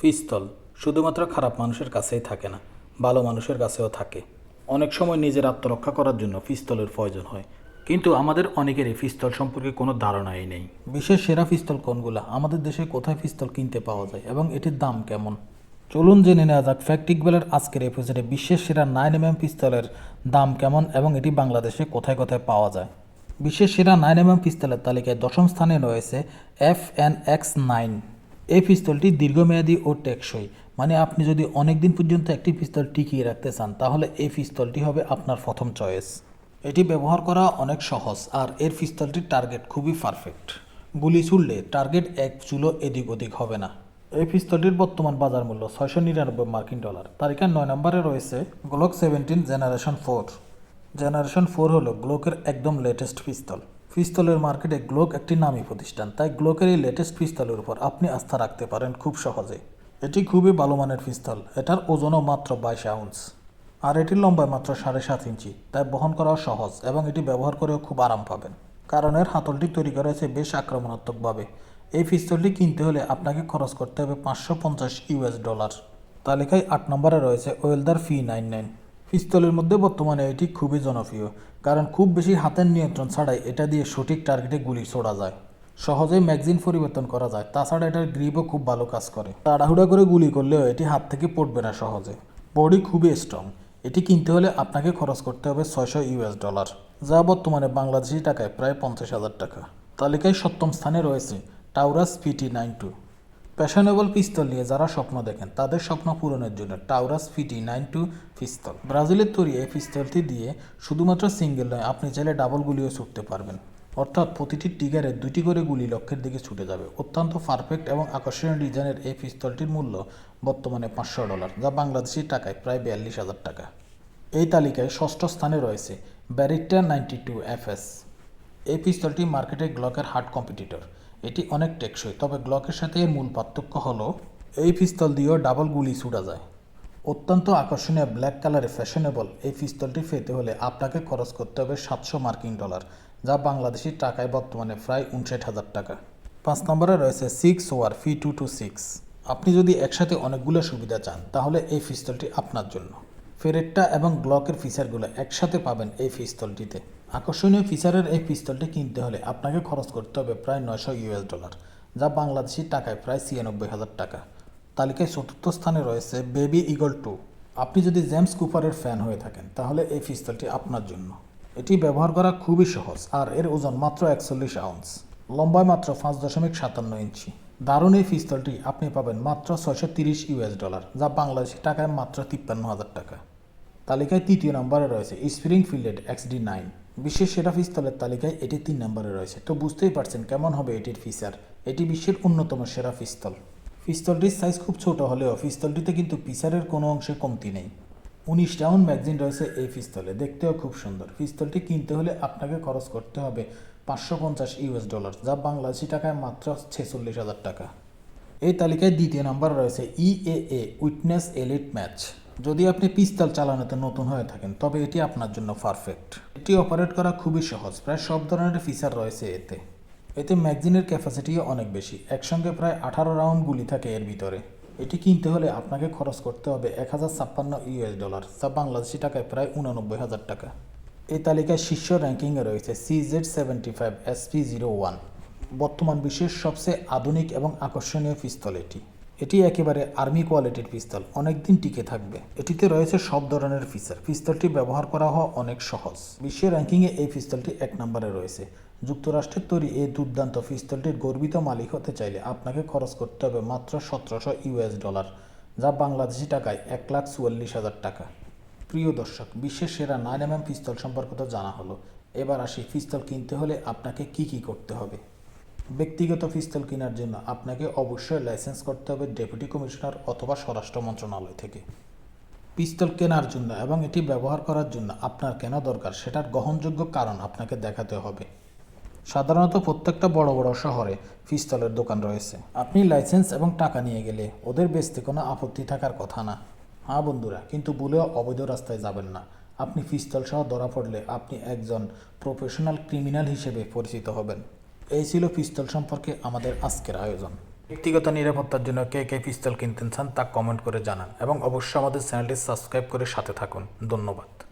পিস্তল শুধুমাত্র খারাপ মানুষের কাছেই থাকে না, ভালো মানুষের কাছেও থাকে। অনেক সময় নিজের আত্মরক্ষা করার জন্য পিস্তলের প্রয়োজন হয়, কিন্তু আমাদের অনেকেরই পিস্তল সম্পর্কে কোনো ধারণাই নেই। বিশেষ সেরা পিস্তল কোনগুলা? আমাদের দেশে কোথায় পিস্তল কিনতে পাওয়া যায় এবং এটির দাম কেমন? চলুন জেনে নেওয়া যাক ফ্যাক্টিকবেলের আজকের এপিসোডে বিশ্বের সেরা নাইন এম পিস্তলের দাম কেমন এবং এটি বাংলাদেশে কোথায় কোথায় পাওয়া যায়। বিশ্বের সেরা নাইন এম পিস্তলের তালিকায় দশম স্থানে রয়েছে এফ এন এক্স নাইন। এই পিস্তলটি দীর্ঘমেয়াদী ও টেকসই। মানে আপনি যদি অনেক দিন পর্যন্ত একটি পিস্তল টিকিয়ে রাখতে চান, তাহলে এই পিস্তলটি হবে আপনার প্রথম চয়েস। এটি ব্যবহার করা অনেক সহজ, আর এর পিস্তলটির টার্গেট খুবই পারফেক্ট। গুলি ছুড়লে টার্গেট এক চুলো এদিক ওদিক হবে না। এই পিস্তলটির বর্তমান বাজার মূল্য ছয়শো নিরানব্বই মার্কিন ডলার। তালিকার নয় নম্বরে রয়েছে Glock seventeen generation four. Generation four হলো গ্লোকের একদম লেটেস্ট পিস্তল। পিস্তলের মার্কেটে গ্লোক একটি নামী প্রতিষ্ঠান, তাই গ্লোকের এই লেটেস্ট পিস্তলের উপর আপনি আস্থা রাখতে পারেন খুব সহজে। এটি খুবই ভালো মানের পিস্তল এটার ওজনও মাত্র বাইশ আউন্স। আর এটির লম্বায় মাত্র সাড়ে সাত ইঞ্চি, তাই বহন করাও সহজ এবং এটি ব্যবহার করেও খুব আরাম পাবেন। কারণ এর হাতলটি তৈরি করা হয়েছে বেশ আক্রমণাত্মকভাবে। এই পিস্তলটি কিনতে হলে আপনাকে খরচ করতে হবে পাঁচশো পঞ্চাশ ইউএস ডলার। তালিকায় আট নম্বরে রয়েছে ওয়েলদার ফি নাইন নাইন। পিস্তলের মধ্যে বর্তমানে এটি খুবই জনপ্রিয়, কারণ খুব বেশি হাতের নিয়ন্ত্রণ ছাড়াই এটা দিয়ে সঠিক টার্গেটে গুলি ছোড়া যায়। সহজেই ম্যাগজিন পরিবর্তন করা যায়, তাছাড়া এটার গ্রিপও খুব ভালো কাজ করে। তাড়াহুড়া করে গুলি করলেও এটি হাত থেকে পড়বে না সহজে। বডি খুবই স্ট্রং এটি কিনতে হলে আপনাকে খরচ করতে হবে ছয়শো ইউএস ডলার যা বর্তমানে বাংলাদেশি টাকায় প্রায় পঞ্চাশ হাজার টাকা। তালিকায় সপ্তম স্থানে রয়েছে টাউরাস পিটি নাইন টু প্যাশনেবল পিস্তল নিয়ে যারা স্বপ্ন দেখেন, তাদের স্বপ্ন পূরণের জন্য Taurus PT nine two pistol ব্রাজিলের তৈরি এই পিস্তলটি দিয়ে শুধুমাত্র সিঙ্গেল নয়, আপনি চাইলে ডাবল গুলিও ছুটতে পারবেন। অর্থাৎ প্রতিটি টিগারে দুটি করে গুলি লক্ষ্যের দিকে ছুটে যাবে। অত্যন্ত পারফেক্ট এবং আকর্ষণীয় ডিজাইনের এই পিস্তলটির মূল্য বর্তমানে পাঁচশো ডলার যা বাংলাদেশি টাকায় প্রায় বিয়াল্লিশ হাজার টাকা। এই তালিকায় ষষ্ঠ স্থানে রয়েছে ব্যারিটা নাইনটি টু এফএস এই পিস্তলটি মার্কেটে গ্লকের হার্ড কম্পিটিটর এটি অনেক টেকসই, তবে গ্লকের সাথে মূল পার্থক্য হলো এই পিস্তল দিয়েও ডাবল গুলি ছুটা যায়। অত্যন্ত আকর্ষণীয় ব্ল্যাক কালারে ফ্যাশনেবল এই পিস্তলটি পেতে হলে আপনাকে খরচ করতে হবে সাতশো মার্কিন ডলার, যা বাংলাদেশি টাকায় বর্তমানে প্রায় উনষাট হাজার টাকা। পাঁচ নম্বরে রয়েছে Sig Sauer P two two six. আপনি যদি একসাথে অনেকগুলো সুবিধা চান, তাহলে এই পিস্তলটি আপনার জন্য। ফেরেটটা এবং গ্লকের ফিচারগুলো একসাথে পাবেন এই পিস্তলটিতে। আকর্ষণীয় ফিচারের এই পিস্তলটি কিনতে হলে আপনাকে খরচ করতে হবে প্রায় নয়শো ইউএস ডলার যা বাংলাদেশি টাকায় প্রায় ছিয়ানব্বই হাজার টাকা। তালিকায় চতুর্থ স্থানে রয়েছে বেবি ইগল টু আপনি যদি জেমস কুপারের ফ্যান হয়ে থাকেন, তাহলে এই পিস্তলটি আপনার জন্য। এটি ব্যবহার করা খুবই সহজ, আর এর ওজন মাত্র একচল্লিশ আউন্স লম্বায় মাত্র পাঁচ দশমিক সাতান্ন ইঞ্চি। দারুণ এই পিস্তলটি আপনি পাবেন মাত্র ছয়শো তিরিশ ইউএস ডলার যা বাংলাদেশি টাকায় মাত্র তিপ্পান্ন হাজার টাকা। তালিকায় তৃতীয় নম্বরে রয়েছে স্প্রিং ফিল্ডেড এক্সডি নাইন বিশ্বের সেরা পিস্তলের তালিকায় এটি তিন নম্বরে রয়েছে। তো বুঝতেই পারছেন কেমন হবে এটির ফিচার এটি বিশ্বের অন্যতম সেরা পিস্তল পিস্তলটির সাইজ খুব ছোট হলেও পিস্তলটিতে কিন্তু পিসারের কোনো অংশে কমতি নেই। উনিশ ডাউন ম্যাগজিন রয়েছে এই পিস্তলে দেখতেও খুব সুন্দর। পিস্তলটি কিনতে হলে আপনাকে খরচ করতে হবে পাঁচশো পঞ্চাশ ইউএস ডলার যা বাংলাদেশি টাকায় মাত্র ছেচল্লিশ হাজার টাকা। এই তালিকায় দ্বিতীয় নাম্বার রয়েছে ইএএ উইটনেস এলিট ম্যাচ যদি আপনি পিস্তল চালানোতে নতুন হয়ে থাকেন, তবে এটি আপনার জন্য পারফেক্ট এটি অপারেট করা খুবই সহজ। প্রায় সব ধরনের ফিচার রয়েছে এতে। এতে ম্যাগজিনের ক্যাপাসিটিও অনেক বেশি। একসঙ্গে প্রায় আঠারো রাউন্ড গুলি থাকে এর ভিতরে। এটি কিনতে হলে আপনাকে খরচ করতে হবে এক হাজার ছাপ্পান্ন ইউএস ডলার যা বাংলাদেশি টাকায় প্রায় উনানব্বই হাজার টাকা। এই তালিকায় শীর্ষ র্যাঙ্কিংয়ে রয়েছে CZ seventy five SP zero one বর্তমান বিশ্বের সবচেয়ে আধুনিক এবং আকর্ষণীয় পিস্তল এটি। এটি একেবারে আর্মি কোয়ালিটির পিস্তল অনেক দিন টিকে থাকবে। এটিতে রয়েছে সব ধরনের ফিচার পিস্তলটি ব্যবহার করা হওয়া অনেক সহজ। বিশ্বের র্যাঙ্কিংয়ে এই পিস্তলটি এক নম্বরে রয়েছে। যুক্তরাষ্ট্রের তৈরি এই দুর্দান্ত পিস্তলটির গর্বিত মালিক হতে চাইলে আপনাকে খরচ করতে হবে মাত্র সতেরোশো ইউএস ডলার যা বাংলাদেশি টাকায় এক লাখ চুয়াল্লিশ হাজার টাকা। প্রিয় দর্শক, বিশ্বের সেরা নাইন এম পিস্তল সম্পর্কে তো জানা হলো। এবার আসি পিস্তল কিনতে হলে আপনাকে কি কি করতে হবে। ব্যক্তিগত পিস্তল কেনার জন্য আপনাকে অবশ্যই লাইসেন্স করতে হবে ডেপুটি কমিশনার অথবা স্বরাষ্ট্র মন্ত্রণালয় থেকে। পিস্তল কেনার জন্য এবং এটি ব্যবহার করার জন্য আপনার কেন দরকার সেটার গ্রহণযোগ্য কারণ আপনাকে দেখাতে হবে। সাধারণত প্রত্যেকটা বড় বড় শহরে পিস্তলের দোকান রয়েছে। আপনি লাইসেন্স এবং টাকা নিয়ে গেলে ওদের বেচতে কোনো আপত্তি থাকার কথা না। হ্যাঁ বন্ধুরা, কিন্তু বলেও অবৈধ রাস্তায় যাবেন না। আপনি পিস্তল সহ ধরা পড়লে আপনি একজন প্রফেশনাল ক্রিমিনাল হিসেবে পরিচিত হবেন। এই ছিল পিস্তল সম্পর্কে আমাদের আজকের আয়োজন। ব্যক্তিগত নিরাপত্তার জন্য কে কে পিস্তল কিনতে চান তা কমেন্ট করে জানান এবং অবশ্যই আমাদের চ্যানেলটি সাবস্ক্রাইব করে সাথে থাকুন। ধন্যবাদ।